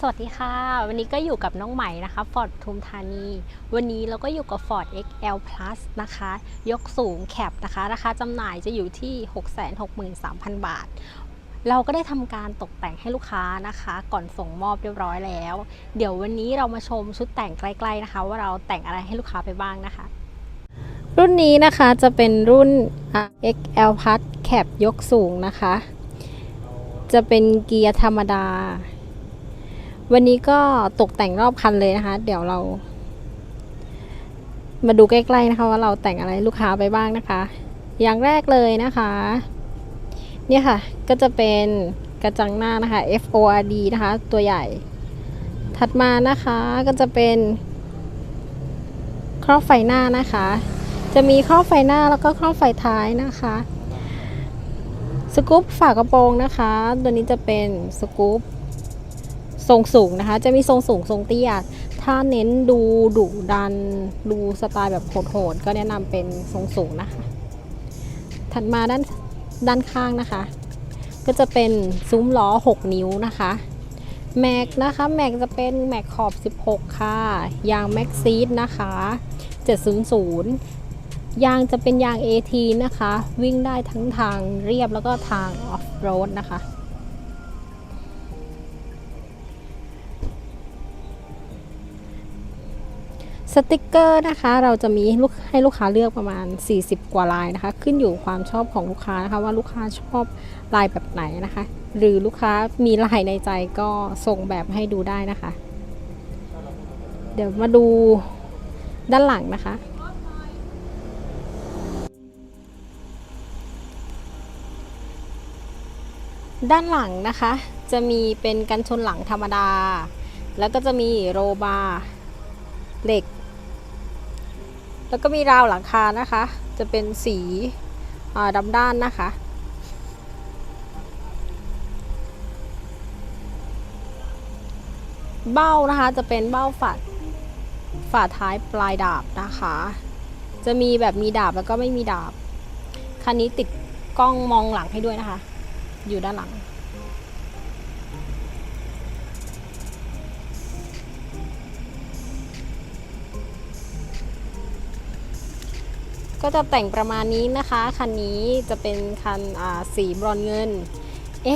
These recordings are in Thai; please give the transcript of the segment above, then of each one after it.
สวัสดีค่ะ วันนี้ก็อยู่กับน้องใหม่นะคะ Ford ปทุมธานี วันนี้เราก็อยู่กับ Ford XL Plus นะคะ ยกสูงแคปนะคะ ราคาจำหน่ายจะอยู่ที่ 663,000 บาท เราก็ได้ทำการตกแต่งให้ลูกค้านะคะ ก่อนส่งมอบเรียบร้อยแล้ว เดี๋ยววันนี้เรามาชมชุดแต่งใกล้ๆนะคะ ว่าเราแต่งอะไรให้ลูกค้าไปบ้างนะคะ รุ่นนี้นะคะจะเป็นรุ่น XL Plus แคปยกสูงนะคะ จะเป็นเกียร์ธรรมดา วันนี้ก็ตกแต่งรอบคันเลยนะคะ เดี๋ยวเรา มาดูใกล้ๆนะคะ ว่าเราแต่งอะไรลูกค้าไปบ้างนะคะ อย่างแรกเลยนะคะ เนี่ยค่ะ ก็จะเป็นกระจังหน้านะคะ FORD นะคะ ตัวใหญ่ ถัดมานะคะก็จะเป็นครอบไฟหน้านะคะ จะมีครอบไฟหน้าแล้วก็ครอบไฟท้ายนะคะสกู๊ปฝากระโปรงนะคะ ตัวนี้จะเป็นสกู๊ป ทรงสูงนะคะ จะมีทรงสูงทรงเตี้ย ถ้าเน้นดูดุดัน ดูสไตล์แบบโหดๆก็แนะนำเป็นทรงสูงนะคะ ถัดมาด้านด้านข้างนะคะ ก็จะเป็นซุ้มล้อ 6 นิ้วนะคะแม็กนะคะแม็กจะเป็นแม็กขอบ 16 ค่ะ ยางแม็กซีดนะคะ 700 ยางจะเป็นยาง AT นะคะ วิ่งได้ทั้งทางเรียบแล้วก็ทางออฟโรดนะคะ สติกเกอร์นะคะเราจะมีให้ลูกให้ลูกค้าเลือกประมาณ 40 กว่าลายนะคะ ขึ้นอยู่ความชอบของลูกค้านะคะ ว่าลูกค้าชอบลายแบบไหนนะคะ หรือลูกค้ามีลายในใจก็ส่งแบบให้ดูได้นะคะ เดี๋ยวมาดูด้านหลังนะคะด้านหลังนะคะ จะมีเป็นกันชนหลังธรรมดา แล้วก็จะมีโรบาร์เหล็ก แล้วก็มีราวหลังคานะคะ จะเป็นสีดำด้านนะคะ เบ้านะคะจะเป็นเบ้าฝาฝาท้ายปลายดาบนะคะ จะมีแบบมีดาบแล้วก็ไม่มีดาบ คันนี้ติดกล้องมองหลังให้ด้วยนะคะ อยู่ด้านหลัง ก็จะแต่งประมาณนี้นะคะ คันนี้จะเป็นคันสีบรอนเงิน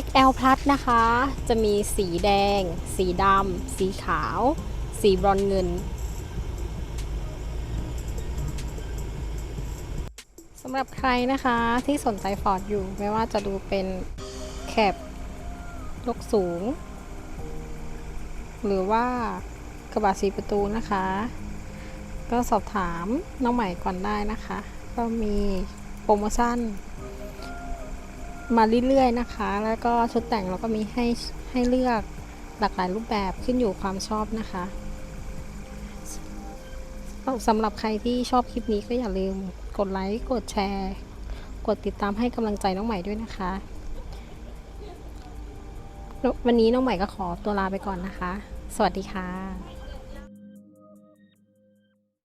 XL Plus นะคะ จะมีสีแดง สีดำ สีขาว สีบรอนเงินสำหรับใครนะคะที่สนใจฟอร์ดอยู่ไม่ว่าจะดูเป็นแคบยกสูง หรือว่ากระบะสีประตูนะคะ ก็สอบถามน้องใหม่ก่อนได้นะคะ ก็มีโปรโมชั่น มาเรื่อยๆนะคะ แล้วก็ชุดแต่งเราก็มีให้ให้เลือกหลากหลายรูปแบบขึ้นอยู่ความชอบนะคะสำหรับใครที่ชอบคลิปนี้ก็อย่าลืมกดไลค์ กดแชร์ กดติดตามให้กำลังใจน้องใหม่ด้วยนะคะ วันนี้น้องใหม่ก็ขอตัวลาไปก่อนนะคะ สวัสดีค่ะ